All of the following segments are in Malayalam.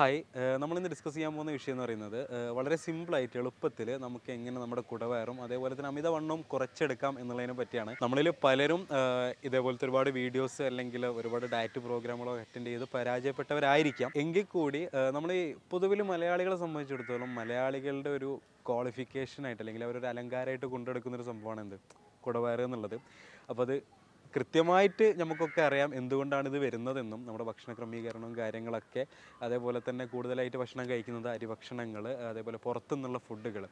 ഹായ്. നമ്മളിന്ന് ഡിസ്കസ് ചെയ്യാൻ പോകുന്ന വിഷയം എന്ന് പറയുന്നത് വളരെ സിമ്പിളായിട്ട് എളുപ്പത്തിൽ നമുക്ക് എങ്ങനെ നമ്മുടെ കുടവയറും അതേപോലെ തന്നെ അമിതവണ്ണവും കുറച്ചെടുക്കാം എന്നുള്ളതിനെ പറ്റിയാണ്. നമ്മളിൽ പലരും ഇതേപോലത്തെ ഒരുപാട് വീഡിയോസ് അല്ലെങ്കിൽ ഒരുപാട് ഡയറ്റ് പ്രോഗ്രാമുകളോ അറ്റൻഡ് ചെയ്ത് പരാജയപ്പെട്ടവരായിരിക്കാം. എങ്കിൽ കൂടി നമ്മൾ ഈ പൊതുവിൽ മലയാളികളെ സംബന്ധിച്ചിടത്തോളം മലയാളികളുടെ ഒരു ക്വാളിഫിക്കേഷനായിട്ട് അല്ലെങ്കിൽ അവരൊരു അലങ്കാരമായിട്ട് കൊണ്ടെടുക്കുന്ന ഒരു സംഭവമാണ് എന്ത്? കുടവയർ എന്നുള്ളത്. അപ്പോൾ അത് കൃത്യമായിട്ട് നമുക്കൊക്കെ അറിയാം എന്തുകൊണ്ടാണ് ഇത് വരുന്നതെന്നും നമ്മുടെ ഭക്ഷണ ക്രമീകരണവും കാര്യങ്ങളൊക്കെ. അതേപോലെ തന്നെ കൂടുതലായിട്ട് ഭക്ഷണം കഴിക്കുന്നത് അരിഭക്ഷണങ്ങൾ അതേപോലെ പുറത്തുനിന്നുള്ള ഫുഡുകൾ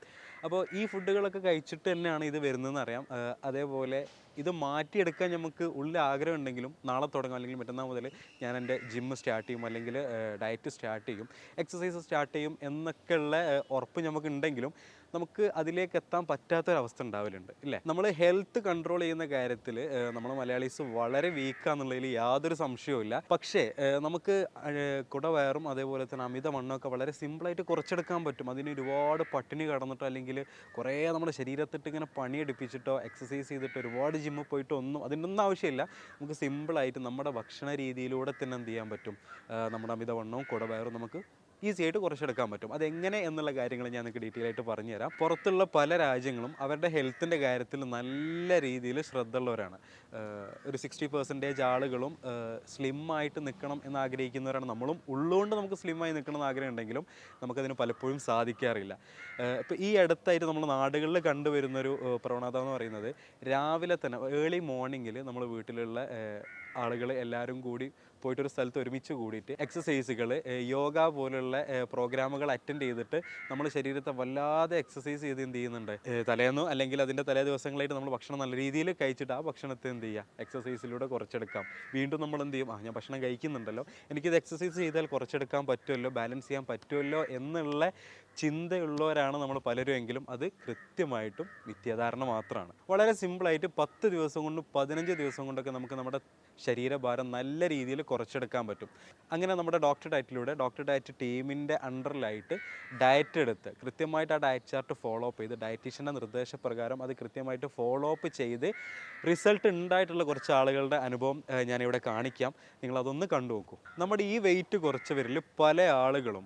അപ്പോൾ ഈ ഫുഡുകളൊക്കെ കഴിച്ചിട്ട് തന്നെയാണ് ഇത് വരുന്നതെന്ന് അറിയാം. അതേപോലെ ഇത് മാറ്റിയെടുക്കാൻ നമുക്ക് ഉള്ളിൽ ആഗ്രഹം ഉണ്ടെങ്കിലും നാളെ തുടങ്ങും. അല്ലെങ്കിൽ മറ്റന്നാൾ മുതൽ ഞാൻ എന്റെ ജിം സ്റ്റാർട്ട് ചെയ്യും. അല്ലെങ്കിൽ ഡയറ്റ് സ്റ്റാർട്ട് ചെയ്യും. എക്സസൈസ് സ്റ്റാർട്ട് ചെയ്യും എന്നൊക്കെയുള്ള ഉറപ്പ് നമുക്ക് ഉണ്ടെങ്കിലും നമുക്ക് അതിലേക്ക് എത്താൻ പറ്റാത്തൊരവസ്ഥ ഉണ്ടാവലുണ്ട്. ഇല്ലേ? നമ്മൾ ഹെൽത്ത് കൺട്രോൾ ചെയ്യുന്ന കാര്യത്തിൽ നമ്മൾ മലയാളീസ് വളരെ വീക്കാന്നുള്ളതിൽ യാതൊരു സംശയവും ഇല്ല. പക്ഷേ നമുക്ക് കുടവയറും അതേപോലെ തന്നെ അമിത മണ്ണൊക്കെ വളരെ സിമ്പിളായിട്ട് കുറച്ചെടുക്കാൻ പറ്റും. അതിന് ഒരുപാട് പട്ടിണി കടന്നിട്ടോ അല്ലെങ്കിൽ കുറേ നമ്മുടെ ശരീരത്തിട്ട് ഇങ്ങനെ പണിയെടുപ്പിച്ചിട്ടോ എക്സസൈസ് ചെയ്തിട്ടോ ഒരുപാട് ജിമ്മിൽ പോയിട്ട് ഒന്നും അതിന്റെ ഒന്നും ആവശ്യമില്ല. നമുക്ക് സിമ്പിളായിട്ട് നമ്മുടെ ഭക്ഷണ രീതിയിലൂടെ തന്നെ എന്ത് ചെയ്യാൻ പറ്റും? നമ്മുടെ അമിതവണ്ണവും കുടവയറും നമുക്ക് ഈസി ആയിട്ട് കുറച്ചെടുക്കാൻ പറ്റും. അതെങ്ങനെ എന്നുള്ള കാര്യങ്ങൾ ഞാൻ നിങ്ങൾക്ക് ഡീറ്റെയിൽ ആയിട്ട് പറഞ്ഞുതരാം. പുറത്തുള്ള പല രാജ്യങ്ങളും അവരുടെ ഹെൽത്തിന്റെ കാര്യത്തിൽ നല്ല രീതിയിൽ ശ്രദ്ധ ഉള്ളവരാണ് ഒരു സിക്സ്റ്റി പെർസെന്റേജ് ആളുകളും സ്ലിം ആയിട്ട് നിൽക്കണം എന്ന് ആഗ്രഹിക്കുന്നവരാണ് നമ്മളും. ഉള്ളുകൊണ്ട് നമുക്ക് സ്ലിമ്മായി നിൽക്കണം എന്ന് ആഗ്രഹം ഉണ്ടെങ്കിലും നമുക്കതിന് പലപ്പോഴും സാധിക്കാറില്ല. ഇപ്പോൾ ഈ അടുത്തായിട്ട് നമ്മൾ നാടുകളിൽ കണ്ടുവരുന്നൊരു പ്രവണത എന്ന് പറയുന്നത് രാവിലെ തന്നെ ഏർലി മോർണിംഗിൽ നമ്മൾ വീട്ടിലുള്ള ആളുകൾ എല്ലാവരും കൂടി പോയിട്ടൊരു സ്ഥലത്ത് ഒരുമിച്ച് കൂടിയിട്ട് എക്സസൈസുകൾ യോഗ പോലുള്ള പ്രോഗ്രാമുകൾ അറ്റൻഡ് ചെയ്തിട്ട് നമ്മൾ ശരീരത്തെ വല്ലാതെ എക്സസൈസ് ചെയ്ത് എന്ത് ചെയ്യുന്നുണ്ട്? തലേന്നോ അല്ലെങ്കിൽ അതിന്റെ തലേ ദിവസങ്ങളായിട്ട് നമ്മൾ ഭക്ഷണം നല്ല രീതിയിൽ കഴിച്ചിട്ട് ആ ഭക്ഷണത്തെ എന്ത് ചെയ്യുക? എക്സസൈസിലൂടെ കുറച്ചെടുക്കാം. വീണ്ടും നമ്മൾ എന്ത് ചെയ്യും? ആ ഞാൻ ഭക്ഷണം കഴിക്കുന്നുണ്ടല്ലോ. എനിക്കിത് എക്സസൈസ് ചെയ്താൽ കുറച്ചെടുക്കാൻ പറ്റുമല്ലോ? ബാലൻസ് ചെയ്യാൻ പറ്റുമല്ലോ? എന്നുള്ള ചിന്തയുള്ളവരാണ് നമ്മൾ പലരും എങ്കിലും അത് കൃത്യമായിട്ടും മിഥ്യാധാരണ മാത്രമാണ്. വളരെ സിമ്പിളായിട്ട് പത്ത് ദിവസം കൊണ്ടും പതിനഞ്ച് ദിവസം കൊണ്ടൊക്കെ നമുക്ക് നമ്മുടെ ശരീരഭാരം നല്ല രീതിയിൽ കുറച്ചെടുക്കാൻ പറ്റും. അങ്ങനെ നമ്മുടെ ഡോക്ടർ ഡയറ്റിലൂടെ ഡോക്ടർ ഡയറ്റ് ടീമിന്റെ അണ്ടറിലായിട്ട് ഡയറ്റ് എടുത്ത് കൃത്യമായിട്ട് ആ ഡയറ്റ് ചാർട്ട് ഫോളോ അപ്പ് ചെയ്ത് ഡയറ്റീഷ്യന്റെ നിർദ്ദേശപ്രകാരം അത് കൃത്യമായിട്ട് ഫോളോ അപ്പ് ചെയ്ത് റിസൾട്ട് ഉണ്ടായിട്ടുള്ള കുറച്ച് ആളുകളുടെ അനുഭവം ഞാനിവിടെ കാണിക്കാം. നിങ്ങളതൊന്ന് കണ്ടു നോക്കൂ നമ്മുടെ ഈ വെയിറ്റ് കുറച്ചവരിൽ പല ആളുകളും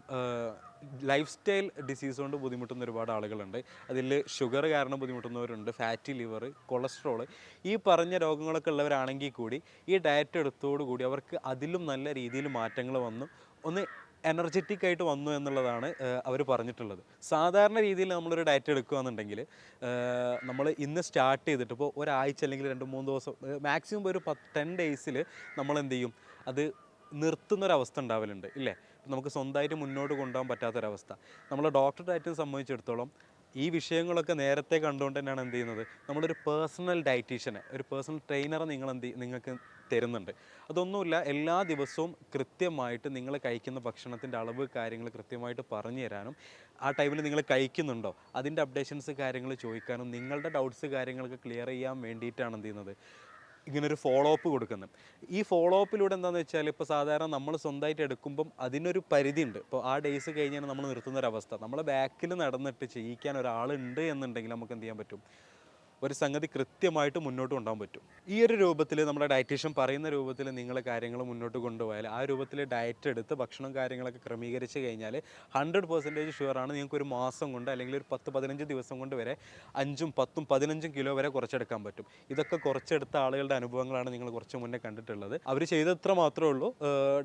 ലൈഫ് സ്റ്റൈൽ ഡിസീസ് കൊണ്ട് ബുദ്ധിമുട്ടുന്ന ഒരുപാട് ആളുകളുണ്ട്. അതിൽ ഷുഗർ കാരണം ബുദ്ധിമുട്ടുന്നവരുണ്ട് ഫാറ്റി ലിവർ കൊളസ്ട്രോൾ ഈ പറഞ്ഞ രോഗങ്ങളൊക്കെ ഉള്ളവരാണെങ്കിൽ കൂടി ഈ ഡയറ്റ് എടുത്തോടു കൂടി അവർക്ക് അതിലും നല്ല രീതിയിൽ മാറ്റങ്ങൾ വന്നു. ഒന്ന് എനർജറ്റിക് ആയിട്ട് വന്നു എന്നുള്ളതാണ് അവർ പറഞ്ഞിട്ടുള്ളത്. സാധാരണ രീതിയിൽ നമ്മളൊരു ഡയറ്റ് എടുക്കുകയെന്നുണ്ടെങ്കിൽ നമ്മൾ ഇന്ന് സ്റ്റാർട്ട് ചെയ്തിട്ട് ഇപ്പോൾ ഒരാഴ്ച അല്ലെങ്കിൽ രണ്ട് മൂന്ന് ദിവസം മാക്സിമം ഒരു പത്ത് ടെൻ ഡേയ്സിൽ നമ്മൾ എന്ത് ചെയ്യും? അത് നിർത്തുന്നൊരവസ്ഥ ഉണ്ടാവലുണ്ട് ഇല്ലേ? നമുക്ക് സ്വന്തമായിട്ട് മുന്നോട്ട് കൊണ്ടുപോകാൻ പറ്റാത്തൊരവസ്ഥ. നമ്മൾ ഡയറ്റിനെ സംബന്ധിച്ചിടത്തോളം ഈ വിഷയങ്ങളൊക്കെ നേരത്തെ കണ്ടുകൊണ്ട് തന്നെയാണ് എന്ത് ചെയ്യുന്നത്? നമ്മളൊരു പേഴ്സണൽ ഡയറ്റീഷ്യനെ ഒരു പേഴ്സണൽ ട്രെയിനറെ നിങ്ങൾ എന്ത് നിങ്ങൾക്ക് തരുന്നുണ്ട്. അതൊന്നുമില്ല എല്ലാ ദിവസവും കൃത്യമായിട്ട് നിങ്ങൾ കഴിക്കുന്ന ഭക്ഷണത്തിന്റെ അളവ് കാര്യങ്ങൾ കൃത്യമായിട്ട് പറഞ്ഞു തരാനും ആ ടൈമിൽ നിങ്ങൾ കഴിക്കുന്നുണ്ടോ? അതിന്റെ അപ്ഡേഷൻസ് കാര്യങ്ങൾ ചോദിക്കാനും നിങ്ങളുടെ ഡൗട്ട്സ് കാര്യങ്ങളൊക്കെ ക്ലിയർ ചെയ്യാൻ വേണ്ടിയിട്ടാണ് എന്ത് ചെയ്യുന്നത്? ഇങ്ങനൊരു ഫോളോ അപ്പ് കൊടുക്കുന്നത് ഈ ഫോളോ അപ്പിലൂടെ എന്താണെന്ന് വെച്ചാൽ ഇപ്പോൾ സാധാരണ നമ്മൾ സ്വന്തമായിട്ട് എടുക്കുമ്പം അതിനൊരു പരിധി ഉണ്ട് ഇപ്പോൾ ആ ഡേയ്സ് കഴിഞ്ഞാൽ നമ്മൾ നിർത്തുന്നൊരവസ്ഥ നമ്മളെ ബാക്കിൽ നടന്നിട്ട് ചെയ്യിക്കാൻ ഒരാളുണ്ട് എന്നുണ്ടെങ്കിൽ നമുക്ക് എന്ത് ചെയ്യാൻ പറ്റും? ഒരു സംഗതി കൃത്യമായിട്ട് മുന്നോട്ട് കൊണ്ടുപോകാൻ പറ്റും. ഈ ഒരു രൂപത്തിൽ നമ്മുടെ ഡയറ്റീഷ്യൻ പറയുന്ന രൂപത്തിൽ നിങ്ങൾ കാര്യങ്ങൾ മുന്നോട്ട് കൊണ്ടുപോയാൽ ആ രൂപത്തിൽ ഡയറ്റ് എടുത്ത് ഭക്ഷണം കാര്യങ്ങളൊക്കെ ക്രമീകരിച്ച് കഴിഞ്ഞാൽ ഹൺഡ്രഡ് പെർസെന്റേജ് ഷുവറാണ് നിങ്ങൾക്ക് ഒരു മാസം കൊണ്ട് അല്ലെങ്കിൽ ഒരു പത്ത് പതിനഞ്ച് ദിവസം കൊണ്ട് വരെ അഞ്ചും പത്തും പതിനഞ്ചും കിലോ വരെ കുറച്ചെടുക്കാൻ പറ്റും. ഇതൊക്കെ കുറച്ചെടുത്ത ആളുകളുടെ അനുഭവങ്ങളാണ് നിങ്ങൾ കുറച്ച് മുന്നേ കണ്ടിട്ടുള്ളത്. അവർ ചെയ്തത്ര മാത്രമേ ഉള്ളൂ.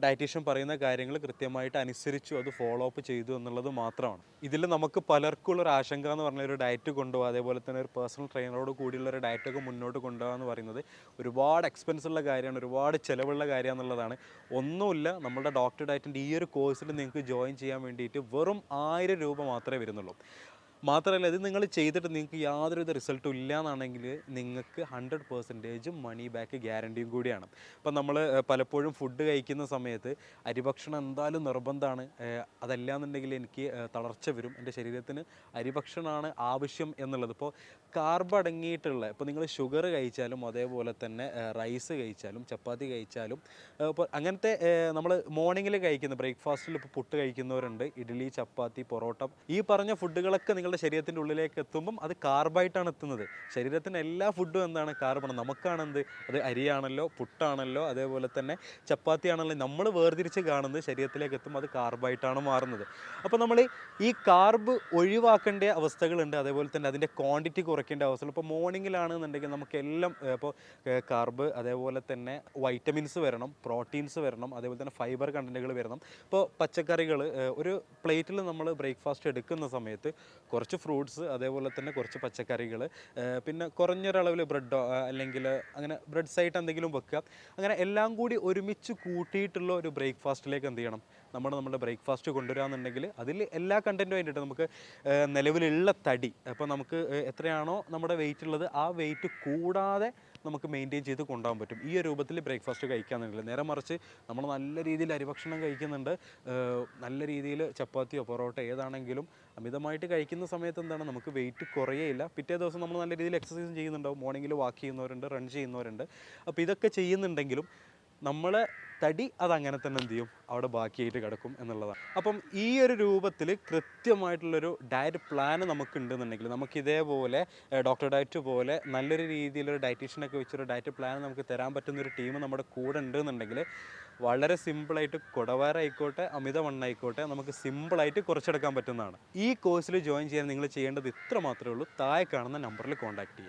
ഡയറ്റീഷ്യൻ പറയുന്ന കാര്യങ്ങൾ കൃത്യമായിട്ട് അനുസരിച്ചു അത് ഫോളോ അപ്പ് ചെയ്തു എന്നുള്ളത് മാത്രമാണ്. ഇതിൽ നമുക്ക് പലർക്കുള്ള ഒരു ആശങ്ക എന്ന് പറഞ്ഞാൽ ഒരു ഡയറ്റ് കൊണ്ടുപോകും അതേപോലെ തന്നെ ഒരു പേഴ്സണൽ ട്രെയിനറോട് കൂടിയുള്ള ഒരു ഡയറ്റൊക്കെ മുന്നോട്ട് കൊണ്ടുപോകുക എന്ന് പറയുന്നത് ഒരുപാട് എക്സ്പെൻസ് ഉള്ള കാര്യമാണ് ഒരുപാട് ചിലവുള്ള കാര്യം എന്നുള്ളതാണ് ഒന്നുമില്ല നമ്മുടെ ഡോക്ടർ ഡയറ്റിന്റെ ഈ ഒരു കോഴ്സിൽ നിങ്ങൾക്ക് ജോയിൻ ചെയ്യാൻ വേണ്ടിയിട്ട് വെറും ആയിരം രൂപ മാത്രമേ വരുന്നുള്ളൂ. മാത്രമല്ല ഇത് നിങ്ങൾ ചെയ്തിട്ട് നിങ്ങൾക്ക് യാതൊരുവിധ റിസൾട്ടും ഇല്ല എന്നാണെങ്കിൽ നിങ്ങൾക്ക് ഹൺഡ്രഡ് പെർസെന്റേജും മണി ബാക്ക് ഗ്യാരണ്ടിയും കൂടിയാണ്. ഇപ്പം നമ്മൾ പലപ്പോഴും ഫുഡ് കഴിക്കുന്ന സമയത്ത് അരിഭക്ഷണം എന്തായാലും നിർബന്ധമാണ്. അതല്ല എന്നുണ്ടെങ്കിൽ എനിക്ക് തളർച്ച വരും. എന്റെ ശരീരത്തിന് അരിഭക്ഷണമാണ് ആവശ്യം എന്നുള്ളത്. ഇപ്പോൾ കാർബ് അടങ്ങിയിട്ടുള്ള ഇപ്പോൾ നിങ്ങൾ ഷുഗർ കഴിച്ചാലും അതേപോലെ തന്നെ റൈസ് കഴിച്ചാലും ചപ്പാത്തി കഴിച്ചാലും ഇപ്പോൾ അങ്ങനത്തെ നമ്മൾ മോർണിംഗിൽ കഴിക്കുന്ന ബ്രേക്ക്ഫാസ്റ്റിൽ ഇപ്പോൾ പുട്ട് കഴിക്കുന്നവരുണ്ട്. ഇഡ്ഡലി ചപ്പാത്തി പൊറോട്ട ഈ പറഞ്ഞ ഫുഡുകളൊക്കെ നിങ്ങൾ നിങ്ങളുടെ ശരീരത്തിന്റെ ഉള്ളിലേക്ക് എത്തുമ്പം അത് കാർബായിട്ടാണ് എത്തുന്നത്. ശരീരത്തിന് എല്ലാ ഫുഡും എന്താണ്? കാർബൺ നമുക്കാണെന്ത്? അത് അരിയാണല്ലോ പുട്ടാണല്ലോ അതേപോലെ തന്നെ ചപ്പാത്തിയാണല്ലോ. നമ്മൾ വേർതിരിച്ച് കാണുന്നത് ശരീരത്തിലേക്ക് എത്തുമ്പോൾ അത് കാർബായിട്ടാണ് മാറുന്നത്. അപ്പോൾ നമ്മൾ ഈ കാർബ് ഒഴിവാക്കേണ്ട അവസ്ഥകളുണ്ട്. അതേപോലെ തന്നെ അതിന്റെ ക്വാണ്ടിറ്റി കുറയ്ക്കേണ്ട അവസ്ഥകൾ. ഇപ്പോൾ മോർണിംഗിലാണെന്നുണ്ടെങ്കിൽ നമുക്ക് എല്ലാം ഇപ്പോൾ കാർബ് അതേപോലെ തന്നെ വൈറ്റമിൻസ് വരണം പ്രോട്ടീൻസ് വരണം അതേപോലെ തന്നെ ഫൈബർ കണ്ടന്റുകൾ വരണം. ഇപ്പോൾ പച്ചക്കറികൾ ഒരു പ്ലേറ്റിൽ നമ്മൾ ബ്രേക്ക്ഫാസ്റ്റ് എടുക്കുന്ന സമയത്ത് കുറച്ച് ഫ്രൂട്ട്സ് അതേപോലെ തന്നെ കുറച്ച് പച്ചക്കറികൾ പിന്നെ കുറഞ്ഞൊരളവിൽ ബ്രെഡോ അല്ലെങ്കിൽ അങ്ങനെ ബ്രെഡ്സ് ആയിട്ട് എന്തെങ്കിലും വെക്കുക. അങ്ങനെ എല്ലാം കൂടി ഒരുമിച്ച് കൂട്ടിയിട്ടുള്ള ഒരു ബ്രേക്ക്ഫാസ്റ്റിലേക്ക് എന്ത് ചെയ്യണം? നമ്മൾ നമ്മുടെ ബ്രേക്ക്ഫാസ്റ്റ് കൊണ്ടുവരാമെന്നുണ്ടെങ്കിൽ അതിൽ എല്ലാ കണ്ടന്റും വേണ്ടിയിട്ട് നമുക്ക് നിലവിലുള്ള തടി. അപ്പോൾ നമുക്ക് എത്രയാണോ നമ്മുടെ വെയിറ്റ് ഉള്ളത് ആ വെയിറ്റ് കൂടാതെ നമുക്ക് മെയിന്റെയിൻ ചെയ്ത് കൊണ്ടുപോകാൻ പറ്റും. ഈ രൂപത്തിൽ ബ്രേക്ക്ഫാസ്റ്റ് കഴിക്കാമെന്നില്ല നേരെ മറിച്ച് നമ്മൾ നല്ല രീതിയിൽ അരിഭക്ഷണം കഴിക്കുന്നുണ്ട്. നല്ല രീതിയിൽ ചപ്പാത്തിയോ പൊറോട്ട ഏതാണെങ്കിലും അമിതമായിട്ട് കഴിക്കുന്ന സമയത്ത് എന്താണ്? നമുക്ക് വെയിറ്റ് കുറയേയില്ല. പിറ്റേ ദിവസം നമ്മൾ നല്ല രീതിയിൽ എക്സസൈസ് ചെയ്യുന്നുണ്ടാവും. മോർണിംഗിൽ വാക്ക് ചെയ്യുന്നവരുണ്ട് റൺ ചെയ്യുന്നവരുണ്ട്. അപ്പോൾ ഇതൊക്കെ ചെയ്യുന്നുണ്ടെങ്കിലും നമ്മളെ തടി അതങ്ങനെ തന്നെ എന്ത് ചെയ്യും? അവിടെ ബാക്കിയായിട്ട് കിടക്കും എന്നുള്ളതാണ്. അപ്പം ഈ ഒരു രൂപത്തിൽ കൃത്യമായിട്ടുള്ളൊരു ഡയറ്റ് പ്ലാൻ നമുക്ക് ഉണ്ടെന്നുണ്ടെങ്കിൽ നമുക്ക് ഇതേപോലെ ഡോക്ടർ ഡയറ്റ് പോലെ നല്ലൊരു രീതിയിലൊരു ഡയറ്റീഷ്യനൊക്കെ വെച്ചൊരു ഡയറ്റ് പ്ലാൻ നമുക്ക് തരാൻ പറ്റുന്ന ഒരു ടീം നമ്മുടെ കൂടെ ഉണ്ടെന്നുണ്ടെങ്കിൽ വളരെ സിമ്പിളായിട്ട് കുടവയറായിക്കോട്ടെ അമിതവണ്ണായിക്കോട്ടെ നമുക്ക് സിമ്പിളായിട്ട് കുറച്ചെടുക്കാൻ പറ്റുന്നതാണ്. ഈ കോഴ്സിൽ ജോയിൻ ചെയ്യാൻ നിങ്ങൾ ചെയ്യേണ്ടത് ഇത്ര മാത്രമേ ഉള്ളൂ. താഴെ കാണുന്ന നമ്പറിൽ കോൺടാക്ട് ചെയ്യുക